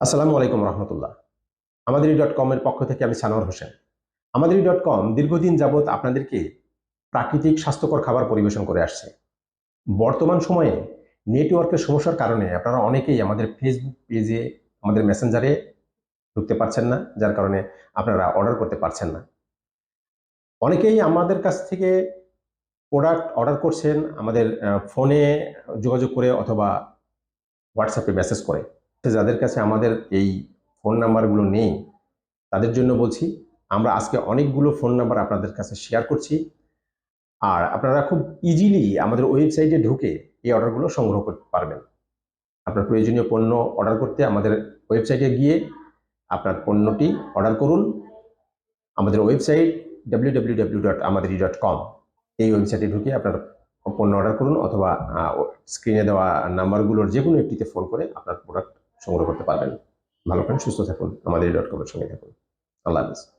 আসসালামু আলাইকুম রহমতুল্লাহ। আমাদের ডট কমের পক্ষ থেকে আমি সানোয়ার হোসেন। আমাদের ডট কম দীর্ঘদিন যাবৎ আপনাদেরকে প্রাকৃতিক স্বাস্থ্যকর খাবার পরিবেশন করে আসছে। বর্তমান সময়ে নেটওয়ার্কের সমস্যার কারণে আপনারা অনেকেই আমাদের ফেসবুক পেজে আমাদের মেসেঞ্জারে ঢুকতে পারছেন না, যার কারণে আপনারা অর্ডার করতে পারছেন না। অনেকেই আমাদের কাছ থেকে প্রোডাক্ট অর্ডার করছেন, আমাদের ফোনে যোগাযোগ করে অথবা হোয়াটসঅ্যাপে মেসেজ করে। যাদের কাছে আমাদের এই ফোন নাম্বারগুলো নেই, তাদের জন্য বলছি, আমরা আজকে অনেকগুলো ফোন নাম্বার আপনাদের কাছে শেয়ার করছি। আর আপনারা খুব ইজিলি আমাদের ওয়েবসাইটে ঢুকে এই অর্ডারগুলো সংগ্রহ করতে পারবেন। আপনার প্রয়োজনীয় পণ্য অর্ডার করতে আমাদের ওয়েবসাইটে গিয়ে আপনার পণ্যটি অর্ডার করুন। আমাদের ওয়েবসাইট ডাব্লিউ ডট আমাদের ডট কম এই ওয়েবসাইটে ঢুকে আপনার পণ্য অর্ডার করুন অথবা স্ক্রিনে দেওয়া নাম্বারগুলোর যে কোনো একটিতে ফোন করে আপনার প্রোডাক্ট সংগ্রহ করতে পারবেন। ভালো করেন সুস্থ থাকুন আমাদের ডট কমের সঙ্গে থাকুন। আল্লাহ হাফিজ।